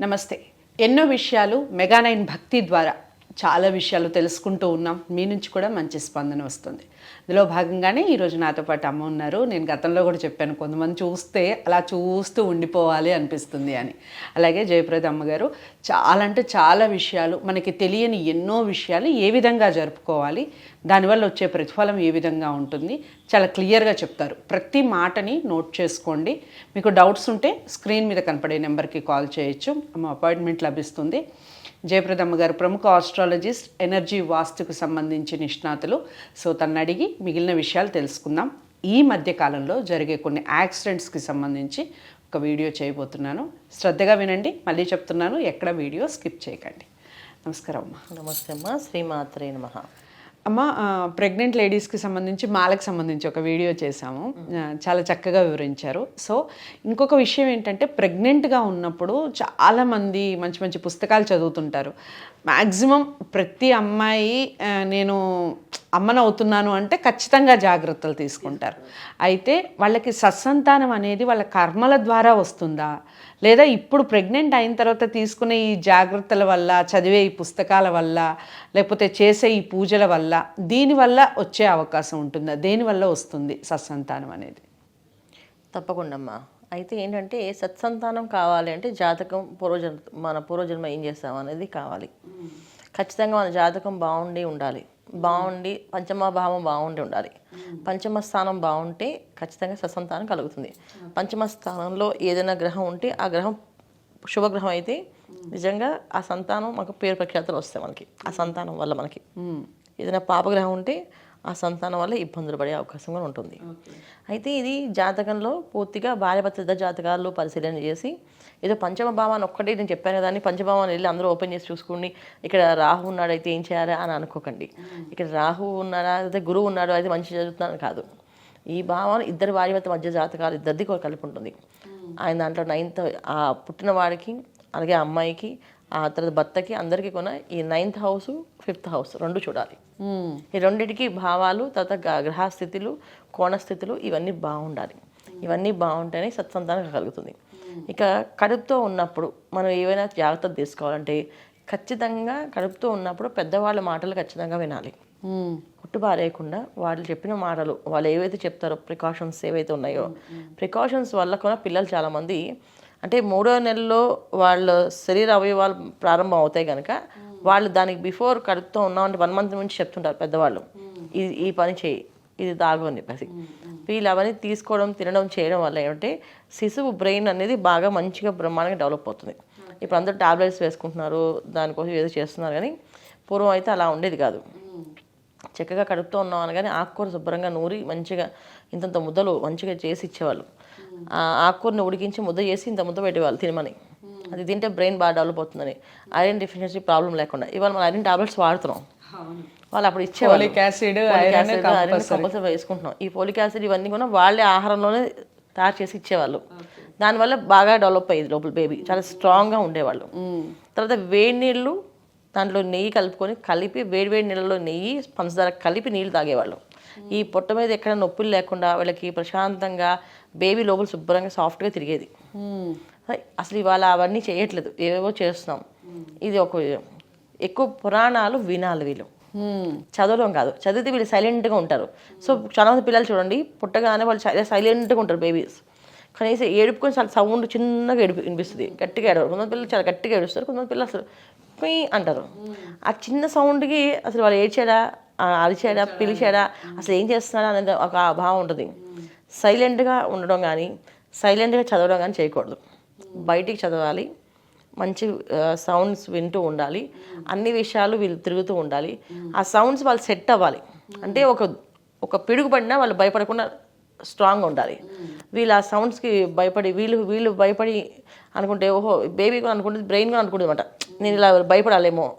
నమస్తే. ఎన్నో విషయాలు మెగానైన్ భక్తి ద్వారా. చాలా విషయాలు తెలుసుకుంటూ ఉన్నాం. మీ నుంచి కూడా మంచి స్పందన వస్తుంది. ఇందులో భాగంగానే ఈరోజు నాతో పాటు అమ్మ ఉన్నారు. నేను గతంలో కూడా చెప్పాను కొంతమంది చూస్తే అలా చూస్తూ ఉండిపోవాలి అనిపిస్తుంది అని. అలాగే జయప్రద అమ్మగారు చాలా అంటే చాలా విషయాలు మనకి తెలియని ఎన్నో విషయాలు ఏ విధంగా జరుపుకోవాలి దానివల్ల వచ్చే ప్రతిఫలం ఏ విధంగా ఉంటుంది చాలా క్లియర్గా చెప్తారు. ప్రతి మాటని నోట్ చేసుకోండి. మీకు డౌట్స్ ఉంటే స్క్రీన్ మీద కనపడే నెంబర్కి కాల్ చేయొచ్చు. అమ్మ అపాయింట్మెంట్ లభిస్తుంది. జయప్రదమ్మ గారు ప్రముఖ ఆస్ట్రాలజిస్ట్ ఎనర్జీ వాస్తుకు సంబంధించి నిష్ణాతులు. సో తను అడిగి మిగిలిన విషయాలు తెలుసుకుందాం. ఈ మధ్య కాలంలో జరిగే కొన్ని యాక్సిడెంట్స్కి సంబంధించి ఒక వీడియో చేయబోతున్నాను. శ్రద్ధగా వినండి. మళ్ళీ చెప్తున్నాను. ఎక్కడ వీడియో స్కిప్ చేయకండి. నమస్కారం అమ్మా. నమస్తే అమ్మ. శ్రీమాత్రే నమ. అమ్మ ప్రెగ్నెంట్ లేడీస్కి సంబంధించి మాలకు సంబంధించి ఒక వీడియో చేశాము. చాలా చక్కగా వివరించారు. సో ఇంకొక విషయం ఏంటంటే ప్రెగ్నెంట్గా ఉన్నప్పుడు చాలామంది మంచి మంచి పుస్తకాలు చదువుతుంటారు. మ్యాక్సిమం ప్రతి అమ్మాయి నేను అమ్మను అవుతున్నాను అంటే ఖచ్చితంగా జాగ్రత్తలు తీసుకుంటారు. అయితే వాళ్ళకి సత్సంతానం అనేది వాళ్ళ కర్మల ద్వారా వస్తుందా? లేదా ఇప్పుడు ప్రెగ్నెంట్ అయిన తర్వాత తీసుకునే ఈ జాగ్రత్తల వల్ల చదివే ఈ పుస్తకాల వల్ల లేకపోతే చేసే ఈ పూజల వల్ల దీనివల్ల వచ్చే అవకాశం ఉంటుందా. దేనివల్ల వస్తుంది? సత్సంతానం అనేది. తప్పకుండా అయితే ఏంటంటే సత్సంతానం కావాలి అంటే జాతకం పూర్వజన్మ మన పూర్వజన్మ ఏం చేస్తాం అనేది కావాలి. ఖచ్చితంగా మన జాతకం బాగుండి ఉండాలి. బాగుండి పంచమ భావం బాగుండి ఉండాలి. పంచమ స్థానం బాగుంటే ఖచ్చితంగా సత్సంతానం కలుగుతుంది. పంచమ స్థానంలో ఏదైనా గ్రహం ఉంటే ఆ గ్రహం శుభగ్రహం అయితే నిజంగా ఆ సంతానం మాకు పేరు ప్రఖ్యాతలు వస్తాయి మనకి. ఆ సంతానం వల్ల మనకి. ఏదైనా పాపగ్రహం ఉంటే ఆ సంతానం వల్ల ఇబ్బందులు పడే అవకాశం కూడా ఉంటుంది. అయితే ఇది జాతకంలో పూర్తిగా భార్యభర్త జాతకాల్లో పరిశీలన చేసి ఏదో పంచమ భావాన్ని ఒక్కటే నేను చెప్పాను కదా అని పంచభావాన్ని వెళ్ళి అందరూ ఓపెన్ చేసి చూసుకోండి. ఇక్కడ రాహు ఉన్నాడు అయితే ఏం చేయాలి అని అనుకోకండి. ఇక్కడ రాహు ఉన్నాడా అయితే గురువు ఉన్నాడు అయితే మంచి జరుగుతుందని కాదు. ఈ భావం ఇద్దరు భార్యభర్త మధ్య జాతకాలు ఇద్దరిది కలిపి ఉంటుంది. ఆయన దాంట్లో నైన్త్ ఆ పుట్టిన వాడికి అలాగే అమ్మాయికి ఆ తర్వాత భర్తకి అందరికీ కూడా ఈ నైన్త్ హౌస్ ఫిఫ్త్ హౌస్ రెండు చూడాలి. ఈ రెండిటికి భావాలు తర్వాత గ్రహస్థితులు కోణస్థితులు ఇవన్నీ బాగుండాలి. ఇవన్నీ బాగుంటేనే సత్సంతానం కలుగుతుంది. ఇక కడుపుతో ఉన్నప్పుడు మనం ఏవైనా జాగ్రత్తలు తీసుకోవాలంటే ఖచ్చితంగా కడుపుతో ఉన్నప్పుడు పెద్దవాళ్ళ మాటలు ఖచ్చితంగా వినాలి. పుట్టు పారేయకుండా వాళ్ళు చెప్పిన మాటలు వాళ్ళు ఏవైతే చెప్తారో ప్రికాషన్స్ ఏవైతే ఉన్నాయో ప్రికాషన్స్ వల్ల కూడా పిల్లలు చాలామంది అంటే మూడో నెలలో వాళ్ళ శరీర అవయవాలు ప్రారంభం అవుతాయి కనుక వాళ్ళు దానికి బిఫోర్ కడుపుతో ఉన్నామంటే వన్ మంత్ నుంచి చెప్తుంటారు పెద్దవాళ్ళు. ఇది ఈ పని చేయి ఇది తాగు అని చెప్పేసి. వీళ్ళు అవన్నీ తీసుకోవడం తినడం చేయడం వల్ల ఏమంటే శిశువు బ్రెయిన్ అనేది బాగా మంచిగా బ్రహ్మాండంగా డెవలప్ అవుతుంది. ఇప్పుడు అందరూ టాబ్లెట్స్ వేసుకుంటున్నారు దానికోసం ఏదో చేస్తున్నారు కానీ పూర్వం అయితే అలా ఉండేది కాదు. చక్కగా కడుపుతో ఉన్నాం అనగానే ఆకుకూర శుభ్రంగా నూరి మంచిగా ఇంతంత ముద్దలు మంచిగా చేసి ఇచ్చేవాళ్ళు. ఆకుకూరని ఉడికించి ముద్ద చేసి ఇంత ముద్ద పెట్టేవాళ్ళు తినమని. అది తింటే బ్రెయిన్ బాగా డెవలప్ అవుతుందని. ఐరన్ డెఫిషియన్సీ ప్రాబ్లం లేకుండా. ఇవాళ మనం ఐరన్ టాబ్లెట్స్ వాడుతున్నాం. వాళ్ళు అప్పుడు ఇచ్చేవాళ్ళు. Acid compulsory. వేసుకుంటున్నాం. ఈ ఫోలిక్ యాసిడ్ ఇవన్నీ కూడా వాళ్ళే ఆహారంలోనే తయారు చేసి ఇచ్చేవాళ్ళు. దానివల్ల బాగా డెవలప్ అయ్యేది లోపల బేబీ. చాలా స్ట్రాంగ్గా ఉండేవాళ్ళు. తర్వాత వేడి నీళ్ళు దాంట్లో నెయ్యి కలుపుకొని కలిపి వేడి వేడి నీళ్ళలో నెయ్యి పంచదార కలిపి నీళ్ళు తాగేవాళ్ళు. ఈ పొట్ట మీద ఎక్కడ నొప్పులు లేకుండా వీళ్ళకి ప్రశాంతంగా బేబీ లోపల శుభ్రంగా సాఫ్ట్గా తిరిగేది. అసలు ఇవాళ అవన్నీ చేయట్లేదు. ఏవేవో చేస్తున్నాం. ఇది ఒక ఎక్కువ పురాణాలు వినాలి వీళ్ళు. చదవడం కాదు. చదివితే వీళ్ళు సైలెంట్గా ఉంటారు. సో చాలా మంది పిల్లలు చూడండి పుట్టగానే వాళ్ళు సైలెంట్గా ఉంటారు బేబీస్. కనీసం ఏడుపుకొని చాలా సౌండ్ చిన్నగా ఏడుపు వినిపిస్తుంది. గట్టిగా ఏడవరు. కొంతమంది పిల్లలు చాలా గట్టిగా ఏడుస్తారు. కొంతమంది పిల్లలు అసలు అంటారు. ఆ చిన్న సౌండ్కి అసలు వాళ్ళు ఏడ్చాడా ఆ అరిచాడా పిలిచాడా అసలు ఏం చేస్తున్నాడా అనేది ఒక భావం ఉంటుంది. సైలెంట్గా ఉండడం కానీ సైలెంట్గా చదవడం కానీ చేయకూడదు. బయటికి చదవాలి మంచి సౌండ్స్ వింటూ ఉండాలి అన్ని విషయాలు వీళ్ళు తిరుగుతూ ఉండాలి. ఆ సౌండ్స్ వాళ్ళు సెట్ అవ్వాలి. అంటే ఒక ఒక పిడుగు పడినా వాళ్ళు భయపడకుండా స్ట్రాంగ్గా ఉండాలి. వీళ్ళు ఆ సౌండ్స్కి భయపడి వీళ్ళు వీళ్ళు భయపడి అనుకుంటే ఓహో బేబీ కూడా అనుకుంటుంది బ్రెయిన్ కూడా అనుకుంటుంది అనమాట నేను ఇలా భయపడాలేమో.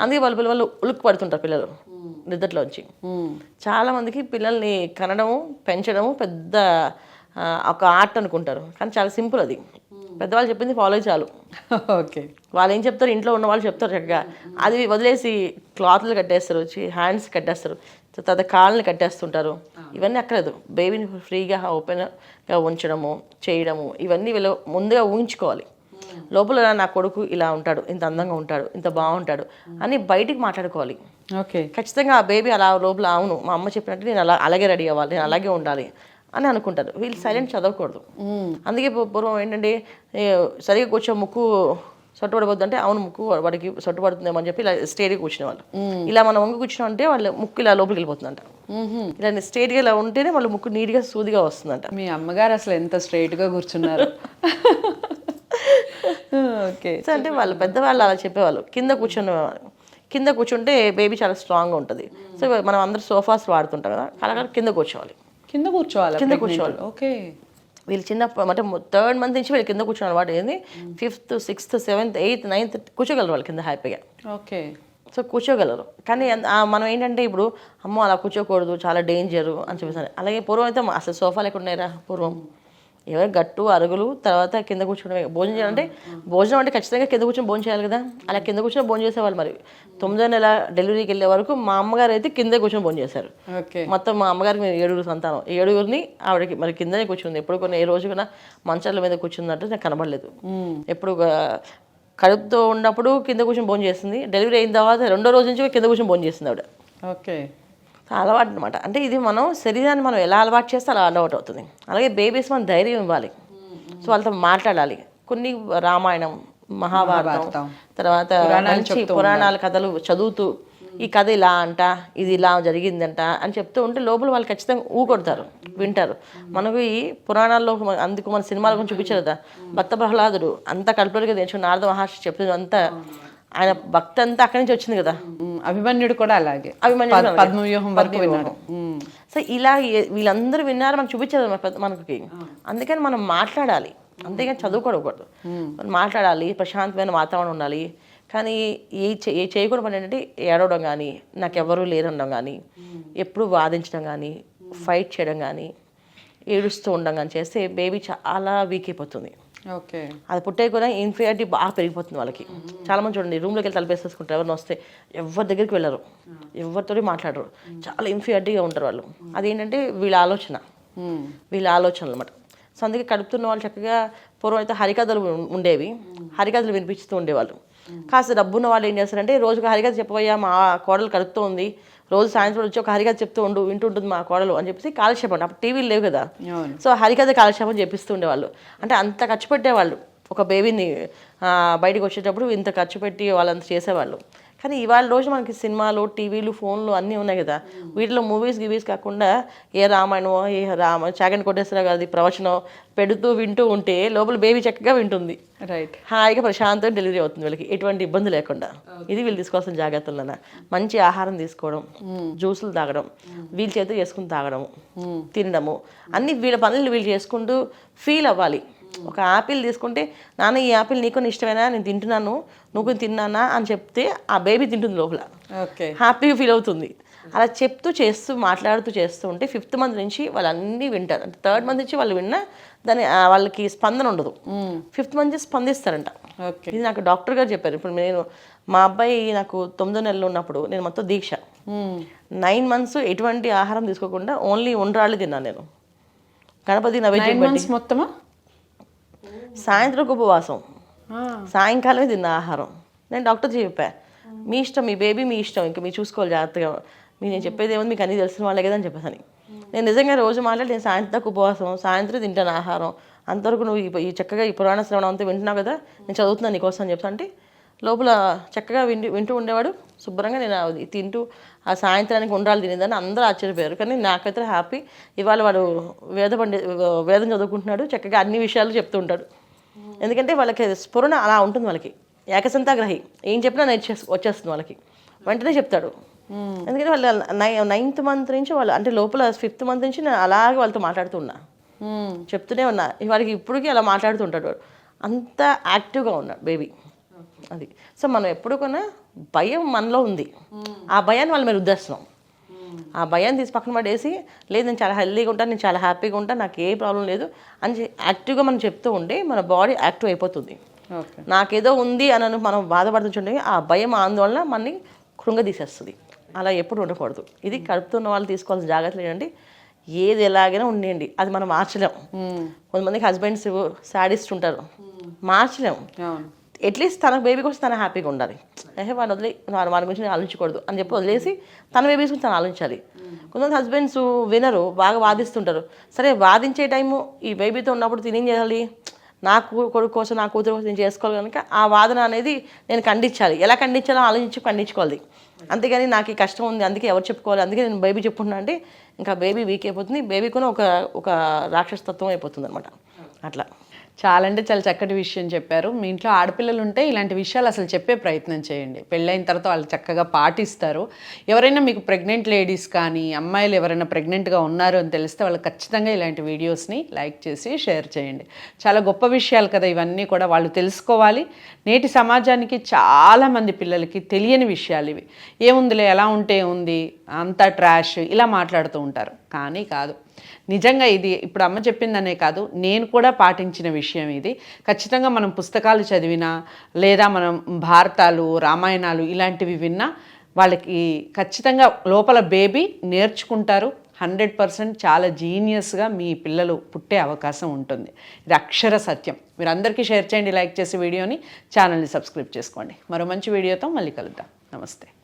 అందుకే వాళ్ళ పిల్లలు ఉలుక్కు పడుతుంటారు పిల్లలు. నిద్రలోంచి చాలా మందికి పిల్లల్ని కనడము పెంచడము పెద్ద ఒక ఆర్ట్ అనుకుంటారు. కానీ చాలా సింపుల్ అది. పెద్దవాళ్ళు చెప్పింది ఫాలో చాలు. ఓకే. వాళ్ళు ఏం చెప్తారు? ఇంట్లో ఉన్న వాళ్ళు చెప్తారు చక్కగా. అది వదిలేసి క్లాత్లు కట్టేస్తారు వచ్చి హ్యాండ్స్ కట్టేస్తారు తర్వాత కాళ్ళని కట్టేస్తుంటారు. ఇవన్నీ అక్కర్లేదు. బేబీని ఫ్రీగా ఓపెన్గా ఉంచడము చేయడము ఇవన్నీ వీళ్ళు ముందుగా ఊహించుకోవాలి. లోపల నా కొడుకు ఇలా ఉంటాడు ఇంత అందంగా ఉంటాడు ఇంత బాగుంటాడు అని బయటికి మాట్లాడుకోవాలి. ఓకే. ఖచ్చితంగా ఆ బేబీ అలా లోపల అవును మా అమ్మ చెప్పినట్టు నేను అలా అలాగే రెడీ అవ్వాలి నేను అలాగే ఉండాలి అని అనుకుంటారు వీళ్ళు సైలెంట్ చదవకూడదు. అందుకే పూర్వం ఏంటంటే ఏ, సరిగా కూర్చో ముక్కు సొట్టుపడబోద్దు అంటే అవును ముక్కు వాడికి సొట్టుపడుతుందేమో అని చెప్పి ఇలా స్టేట్గా కూర్చునేవాళ్ళు. ఇలా మనం వంగి కూర్చున్నాం అంటే వాళ్ళ ముక్కు ఇలా లోపలికి వెళ్ళిపోతుందంట. ఇలా స్ట్రేట్గా ఇలా ఉంటేనే వాళ్ళ ముక్కు నీట్గా సూదిగా వస్తుందంట. మీ అమ్మగారు అసలు ఎంత straight గా కూర్చున్నారు. ఓకే. అంటే వాళ్ళు పెద్దవాళ్ళు అలా చెప్పేవాళ్ళు. కింద కూర్చునే కింద కూర్చుంటే బేబీ చాలా స్ట్రాంగ్గా ఉంటుంది. సో మనం అందరు సోఫాస్ వాడుతుంటాం కదా అలా కింద కూర్చోవాలి. కింద కూర్చోవాలి కింద కూర్చోవాలి. ఓకే వీళ్ళు చిన్న అంటే థర్డ్ మంత్ నుంచి వీళ్ళు కింద కూర్చోని అలవాటు ఏంది? Fifth sixth seventh eighth ninth కూర్చోగలరు వాళ్ళు కింద హ్యాపీగా ఓకే సో కూర్చోగలరు. కానీ మనం ఏంటంటే ఇప్పుడు అమ్మో అలా కూర్చోకూడదు చాలా డేంజరు అని చెప్పేసి అలాగే పూర్వం అయితే అసలు ఎక్కడ ఉన్నాయిరా పూర్వం. ఎవరు గట్టు అరుగులు తర్వాత కింద కూర్చోవడమే భోజనం చేయాలంటే భోజనం అంటే ఖచ్చితంగా కింద కూర్చొని భోజనం చేయాలి కదా. అలా కింద కూర్చొని భోజనం చేసేవాళ్ళు మరి. తొమ్మిదో నెల డెలివరీకి వెళ్ళే వరకు మా అమ్మగారు అయితే కింద కూర్చొని భోజనం చేశారు. ఓకే. మొత్తం మా అమ్మగారికి మేము ఏడుగురు సంతానం. ఏడుగురిని ఆవిడకి మరి కిందనే కూర్చుంది. ఎప్పుడు కొన్ని ఏ రోజు కూడా మంచాల మీద కూర్చుందంటే నాకు కనబడలేదు. ఎప్పుడు కడుపుతో ఉన్నప్పుడు కింద కూర్చొని భోజనం చేస్తుంది డెలివరీ అయిన తర్వాత రెండో రోజు నుంచి కింద కూర్చొని భోజనం చేస్తుంది ఆవిడ. ఓకే. అలవాటు అనమాట అంటే ఇది మనం శరీరాన్ని మనం ఎలా అలవాటు చేస్తే అలా అలవాటు అవుతుంది. అలాగే బేబీస్ మనం ధైర్యం ఇవ్వాలి. సో వాళ్ళతో మాట్లాడాలి. కొన్ని రామాయణం మహాభారతం. తర్వాత మంచి పురాణాల కథలు చదువుతూ ఈ కథ ఇలా అంట ఇది ఇలా జరిగిందంట అని చెప్తూ ఉంటే లోపల వాళ్ళు ఖచ్చితంగా ఊకొడతారు వింటారు. మనకు ఈ పురాణాల్లో అందుకు మన సినిమాల గురించి చూపించారు కదా భక్త ప్రహ్లాదుడు అంత కల్పనగా తెచ్చుకున్న నారద మహర్షి చెప్తుంది అంతా ఆయన భక్తి అంతా అక్కడి నుంచి వచ్చింది కదా. అభిమన్యుడు కూడా అలాగే. అభిమన్యుడు. పద్మవ్యూహం వరకు విన్నాడు. సో ఇలా వీళ్ళందరూ విన్నారు? మనకు పెద్ద- మనకి. అందుకని మనం మాట్లాడాలి. అంతేగాని చదువుకోకూడదు. మనం మాట్లాడాలి ప్రశాంతమైన వాతావరణం ఉండాలి. కానీ ఏ ఏ చేయకూడదు పని ఏంటంటే ఏడవడం కానీ నాకు ఎవరూ లేరనడం కానీ ఎప్పుడు వాదించడం కానీ ఫైట్ చేయడం కానీ ఏడుస్తూ ఉండడం కానీ చేస్తే బేబీ చాలా వీక్ అయిపోతుంది. ఓకే. అది పుట్టే కూడా ఇన్ఫీరియారిటీ బాగా పెరిగిపోతుంది వాళ్ళకి. చాలా మంది చూడండి రూమ్లోకి వెళ్ళి తలపేసేసుకుంటారు. ఎవరిని వస్తే ఎవరి దగ్గరికి వెళ్ళరు. ఎవరితోటి మాట్లాడరు. చాలా ఇన్ఫీరియారిటీగా ఉంటారు వాళ్ళు. అదేంటంటే వీళ్ళ ఆలోచన. వీళ్ళ ఆలోచన అనమాట సో అందుకే కడుపుతున్న వాళ్ళు చక్కగా పూర్వం అయితే హరికథలు ఉండేవి. హరికథలు వినిపిస్తూ ఉండేవాళ్ళు. కాస్త డబ్బున్న వాళ్ళు ఏం చేస్తారంటే రోజుకు హరికథ చెప్పబోయా మా కోడలు కడుపుతూ ఉంది రోజు సాయంత్రం వచ్చి ఒక హరికథ చెప్తూ ఉండు వింటుంటుంది మా కోడలు అని చెప్పేసి కాలక్షేపం అప్పుడు టీవీలు లేవు కదా. సో హరికథ కాలక్షేపం చెప్పిస్తూ ఉండేవాళ్ళు. అంటే అంత ఖర్చు పెట్టేవాళ్ళు. ఒక బేబీని బయటికి వచ్చేటప్పుడు ఇంత ఖర్చు పెట్టి వాళ్ళంత చేసేవాళ్ళు. కానీ ఇవాళ రోజు మనకి సినిమాలు టీవీలు ఫోన్లు అన్నీ ఉన్నాయి కదా. వీటిలో మూవీస్ గివీస్ కాకుండా ఏ రామాయణమో ఏ రామ చాగంటి కొట్టేశ్వర గారిది ప్రవచనం పెడుతూ వింటూ ఉంటే లోపల బేబీ చక్కగా వింటుంది. రైట్ హాయిగా ప్రశాంతంగా డెలివరీ అవుతుంది వీళ్ళకి. ఎటువంటి ఇబ్బంది లేకుండా. ఇది వీళ్ళు తీసుకోవాల్సిన జాగ్రత్తలు మంచి ఆహారం తీసుకోవడం జ్యూసులు తాగడం వీళ్ళ చేత చేసుకుని తాగడం తినడము. అన్ని వీళ్ళ పనులు వీళ్ళు చేసుకుంటూ ఫీల్ అవ్వాలి. ఒక యాపిల్ తీసుకుంటే నాన్న ఈ యాపిల్ నీకు ఇష్టమేనా? నేను తింటున్నాను. నువ్వు తిన్నానా? అని చెప్తే ఆ బేబీ తింటుంది లోపల. ఓకే. హ్యాపీగా ఫీల్ అవుతుంది. అలా చెప్తూ చేస్తూ మాట్లాడుతూ చేస్తూ ఉంటే ఫిఫ్త్ మంత్ నుంచి వాళ్ళు అన్నీ వింటారు. అంటే థర్డ్ మంత్ నుంచి వాళ్ళు విన్నా దాని వాళ్ళకి స్పందన ఉండదు. ఫిఫ్త్ మంత్ నుంచి స్పందిస్తారంట. ఓకే. ఇది నాకు డాక్టర్ గారు చెప్పారు. ఇప్పుడు నేను మా అబ్బాయి నాకు తొమ్మిదో నెలలు ఉన్నప్పుడు నేను మొత్తం దీక్ష. నైన్ మంత్స్ ఎటువంటి ఆహారం తీసుకోకుండా ఓన్లీ ఉండ్రాళ్ళు తిన్నాను నేను. గణపతి నైవేద్యం మొత్తమా? సాయంత్రం ఉపవాసం. సాయంకాలమే తిన్న ఆహారం. నేను డాక్టర్ చెప్పా మీ ఇష్టం మీ బేబీ మీ ఇష్టం ఇంకా మీరు చూసుకోవాలి జాగ్రత్తగా. మీ నేను చెప్పేది ఏముంది మీకు అన్నీ తెలిసిన వాళ్ళే కదా అని చెప్పేసని. నేను నిజంగా రోజు మాట్లాడి నేను సాయంత్రం ఉపవాసం సాయంత్రం తింటాను ఆహారం. అంతవరకు నువ్వు ఈ- ఈ చక్కగా ఈ పురాణ శ్రవణం అంతా వింటున్నావు కదా నేను చదువుతున్నాను నీకోసం అని చెప్తా అంటే లోపల చక్కగా వింటూ వింటూ ఉండేవాడు. శుభ్రంగా నేను తింటూ ఆ సాయంత్రానికి ఉండాలి తినేదని అందరూ ఆశ్చర్యపోయారు. కానీ నాకైతే హ్యాపీ. ఇవాళ వాడు వేద పండి వేదం చదువుకుంటున్నాడు. చక్కగా అన్ని విషయాలు చెప్తూ ఉంటాడు. ఎందుకంటే వాళ్ళకి స్ఫురణ అలా ఉంటుంది వాళ్ళకి. ఏకసంతాగ్రహి. ఏం చెప్పినా నేర్చే వచ్చేస్తుంది వాళ్ళకి. వెంటనే చెప్తాడు. ఎందుకంటే వాళ్ళు నై నైన్త్ మంత్ నుంచి వాళ్ళు అంటే లోపల ఫిఫ్త్ మంత్ నుంచి నేను అలాగే వాళ్ళతో మాట్లాడుతున్నా మ్మ్. చెప్తూనే ఉన్నా. వాడికి ఇప్పటికీ అలా మాట్లాడుతుంటాడు వాడు. అంత యాక్టివ్గా ఉన్నాడు బేబీ. అది. సో మనం ఎప్పుడు కొన్నా భయం మనలో ఉంది. ఆ భయాన్ని వాళ్ళ మీద రుద్దేస్తున్నాం ఆ భయాన్ని తీసి పక్కన పడేసి లేదు నేను చాలా హెల్దీగా ఉంటాను నేను చాలా హ్యాపీగా ఉంటాను నాకు ఏ ప్రాబ్లం లేదు అని యాక్టివ్గా మనం చెప్తూ ఉంటే మన బాడీ యాక్టివ్ అయిపోతుంది. నాకేదో ఉంది అని మనం బాధపడుతుంటే ఆ భయం ఆందోళన మనని కృంగదీసేస్తుంది అలా ఎప్పుడు ఉండకూడదు. ఇది కడుపుతున్న వాళ్ళు తీసుకోవాల్సిన జాగ్రత్తలు ఏంటంటే ఏది ఎలాగైనా ఉండండి. అది మనం మార్చలేం. మ్మ్. కొంతమందికి హస్బెండ్స్ సాడిస్ట్ ఉంటారు. మార్చలేము అట్లీస్ట్ తన బేబీ కోసం తన హ్యాపీగా ఉండాలి. అహే వాడు వదిలి వాడి గురించి నేను ఆలోచించకూడదు అని చెప్పి వదిలేసి తన బేబీస్ గురించి తను ఆలోచించాలి. కొంతమంది హస్బెండ్స్ వినరు బాగా వాదిస్తుంటారు. సరే వాదించే టైము ఈ బేబీతో ఉన్నప్పుడు తినేం చేయాలి? నా కూ- కొడుకు కోసం నా కూతురు కోసం నేను చేసుకోవాలి కనుక ఆ వాదన అనేది నేను ఖండించాలి. ఎలా ఖండించాలో ఆలోచించి ఖండించుకోవాలి. అంతేగాని నాకు ఈ కష్టం ఉంది అందుకే ఎవరు చెప్పుకోవాలి అందుకే నేను బేబీ చెప్పుకుంటున్నా అంటే ఇంకా బేబీ వీక్ అయిపోతుంది. బేబీ కూడా ఒక ఒక రాక్షసతత్వం అయిపోతుంది అనమాట అట్లా. చాలా అంటే చాలా చక్కటి విషయం చెప్పారు. మీ ఇంట్లో ఆడపిల్లలు ఉంటే ఇలాంటి విషయాలు అసలు చెప్పే ప్రయత్నం చేయండి. పెళ్ళైన తర్వాత వాళ్ళు చక్కగా పాటిస్తారు. ఎవరైనా మీకు ప్రెగ్నెంట్ లేడీస్ కానీ అమ్మాయిలు ఎవరైనా ప్రెగ్నెంట్గా ఉన్నారు అని తెలిస్తే వాళ్ళు ఖచ్చితంగా ఇలాంటి వీడియోస్ని లైక్ చేసి షేర్ చేయండి. చాలా గొప్ప విషయాలు కదా ఇవన్నీ కూడా వాళ్ళు తెలుసుకోవాలి. నేటి సమాజానికి చాలామంది పిల్లలకి తెలియని విషయాలు ఇవి. ఏముందిలే ఎలా ఉంటే ఉంది? అంతా ట్రాష్ ఇలా మాట్లాడుతూ ఉంటారు. కానీ కాదు. నిజంగా ఇది ఇప్పుడు అమ్మ చెప్పిందనే కాదు నేను కూడా పాటించిన విషయం ఇది. ఖచ్చితంగా మనం పుస్తకాలు చదివినా లేదా మనం భారతాలు రామాయణాలు ఇలాంటివి విన్నా వాళ్ళకి ఖచ్చితంగా లోపల బేబీ నేర్చుకుంటారు. హండ్రెడ్ పర్సెంట్ చాలా జీనియస్గా మీ పిల్లలు పుట్టే అవకాశం ఉంటుంది. ఇది అక్షర సత్యం. మీరు అందరికీ షేర్ చేయండి లైక్ చేసి వీడియోని ఛానల్ని సబ్స్క్రైబ్ చేసుకోండి. మరో మంచి వీడియోతో మళ్ళీ కలుద్దాం. నమస్తే.